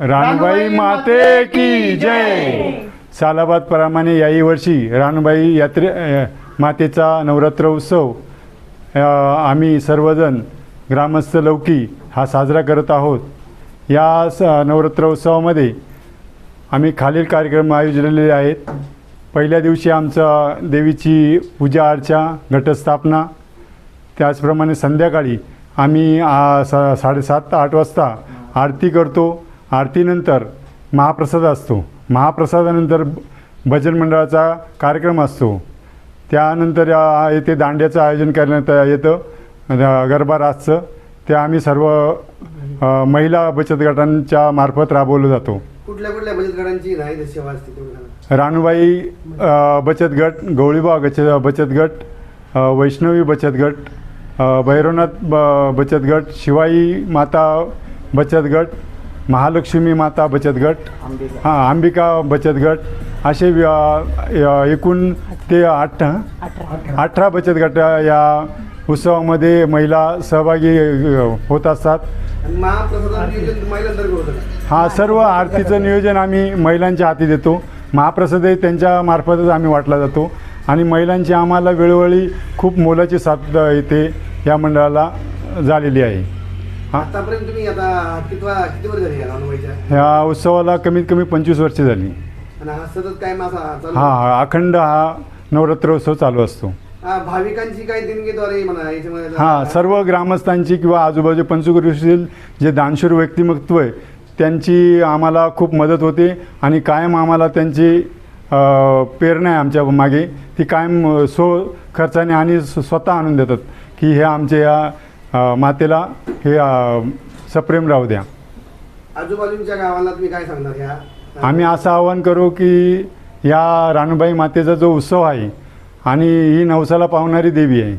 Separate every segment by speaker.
Speaker 1: रानबाई माते की जय. सालाबाद प्रमाणे याही वर्षी रानबाई यात्रे मातेचा नवरात्र उत्सव आम्ही सर्वजण ग्रामस्थ लौकी हा साजरा करत आहोत. या स नवरात्र उत्सवामध्ये आम्ही खालील कार्यक्रम आयोजलेले आहेत. पहिल्या दिवशी आमचा देवीची पूजा अर्चा घटस्थापना त्याचप्रमाणे संध्याकाळी आम्ही सा साडेसात आठ वाजता आरती करतो. आरतीनंतर महाप्रसाद असतो. महाप्रसादानंतर भजन मंडळाचा कार्यक्रम असतो. त्यानंतर येथे दांड्याचं आयोजन करण्यात येतं. गरबा रासचं ते आम्ही सर्व महिला बचत गटांच्या मार्फत राबवलं जातो.
Speaker 2: कुठल्या कुठल्या बचत गटांची नाही सेवा असते.
Speaker 1: रानूबाई बचत गट गवळीबा बचत बचत गट वैष्णवी बचत गट भैरवनाथ ब बचत गट शिवाई माता बचत गट महालक्ष्मी माता बचत गट हां अंबिका बचत गट असे एकूण ते आठ अठरा. बचत गट या उत्सवामध्ये महिला सहभागी होत असतात? हा सर्व आरतीचं नियोजन आम्ही महिलांच्या हाती देतो. महाप्रसादही त्यांच्या मार्फतच आम्ही वाटला जातो. आणि महिलांची आम्हाला वेळोवेळी खूप मोलाची साथ येते या मंडळाला झालेली आहे. हा
Speaker 2: आतापर्यंत तुम्ही आता कितवा किती वर्ष झाली या
Speaker 1: ह्या उत्सवाला कमीत कमी पंचवीस वर्ष झाली.
Speaker 2: आणि हा सतत काय चालू?
Speaker 1: हा हा अखंड हा नवरात्रोत्सव चालू असतो.
Speaker 2: हा, भाविकांची काही देणगीद्वारे म्हणा याच्यामध्ये
Speaker 1: हां सर्व ग्रामस्थांची किंवा आजूबाजू पंचकृषीतील जे दानशूर व्यक्तिमत्व आहे त्यांची आम्हाला खूप मदत होते आणि कायम आम्हाला त्यांची अ, प्रेरणा आहे आमच्या मागे. ती कायम अ, स्व खर्चाने आणि स्व- स्वतः आणून देतात की हे आमच्या या मातेला हे सप्रेम राहू द्या.
Speaker 2: आजूबाजूच्या गावाला तुम्ही काय सांगणार ह्या
Speaker 1: आम्ही असं आवाहन करू की या रानूबाई मातेचा जो उत्सव आहे आणि ही नवसाला पावणारी देवी आहे.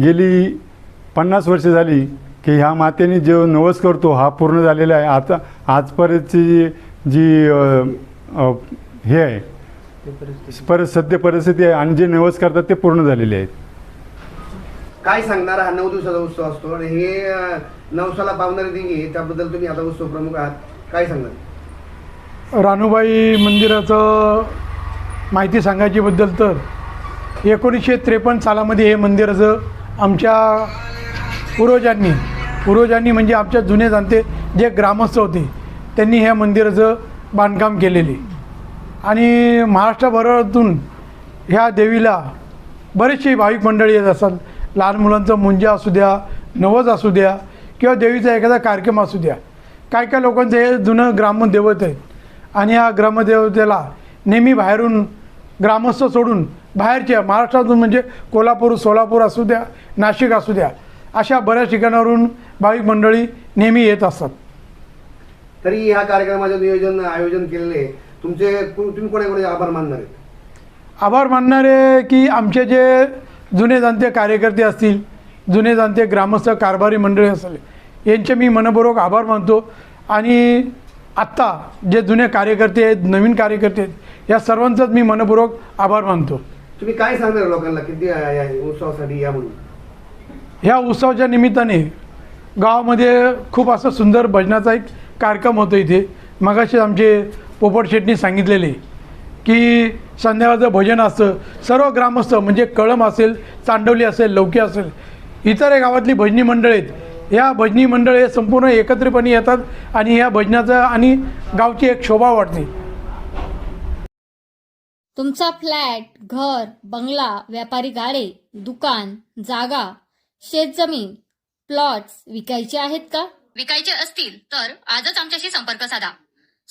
Speaker 1: गेली पन्नास वर्ष झाली की ह्या मातेने जो नवस करतो हा पूर्ण झालेला आहे. आता आजपर्यंतची जी हे आहे पर सद्य परिस्थिती आहे आणि जे नवस करतात ते पूर्ण झालेले आहेत.
Speaker 2: काय सांगणार हा नऊ दिवसाचा उत्सव असतो आणि हे नवसाला पावणारे दिंगी त्याबद्दल तुम्ही आता उत्सव प्रमुख आहात. काय सांगणार?
Speaker 3: रानूबाई मंदिराचं माहिती सांगायचीबद्दल तर एकोणीसशे त्रेपन्न सालामध्ये हे मंदिराचं आमच्या पूर्वजांनी पूर्वजांनी म्हणजे आमच्या जुने जाणते जे ग्रामस्थ होते त्यांनी ह्या मंदिराचं बांधकाम केलेले. आणि महाराष्ट्रभरातून ह्या देवीला बरेचसे भाविक मंडळी येत असतात. लहान मुलांचं मुंजा असू द्या नवस असू द्या किंवा देवीचा एखादा कार्यक्रम असू द्या. काय काय लोकांचं हे जुनं ग्रामदैवत आहे आणि या ग्रामदेवतेला नेहमी बाहेरून ग्रामस्थ सोडून बाहेरच्या महाराष्ट्रातून म्हणजे कोल्हापूर सोलापूर असू द्या नाशिक असू द्या अशा बऱ्याच ठिकाणावरून भाविक मंडळी नेहमी येत असतात.
Speaker 2: तरी ह्या कार्यक्रमाचं नियोजन आयोजन केलेले. तुमचे तुम्ही कोणाकोणाचे आभार मानणार आहेत?
Speaker 3: आभार मानणारे की आमचे जे जुने जाणते कार्यकर्ते असतील जुने जाणते ग्रामस्थ कारभारी मंडळी असेल यांचे मी मनपूर्वक आभार मानतो. आणि आत्ता जे जुने कार्यकर्ते आहेत नवीन कार्यकर्ते आहेत या सर्वांचाच मी मनपूर्वक आभार मानतो.
Speaker 2: तुम्ही काय सांगणार लोकांना किती उत्सवासाठी या म्हणून?
Speaker 3: ह्या उत्सवाच्या निमित्ताने गावामध्ये खूप असं सुंदर भजनाचा एक कार्यक्रम होतो इथे. मगाशी आमचे पोपट शेटनी सांगितलेले की संध्याकाळचं भजन असतं सर्व ग्रामस्थ म्हणजे कळम असेल चांडवली असेल लौकी असेल इतर गावातली भजनी मंडळ आहेत. या भजनी मंडळ हे संपूर्ण एकत्रितपणे येतात आणि या भजनाचं आणि गावची एक शोभा वाटते
Speaker 4: तुमचा फ्लॅट घर बंगला व्यापारी गाडे दुकान जागा शेतजमीन प्लॉट्स विकायचे आहेत का? विकायचे असतील तर आजच आमच्याशी संपर्क साधा.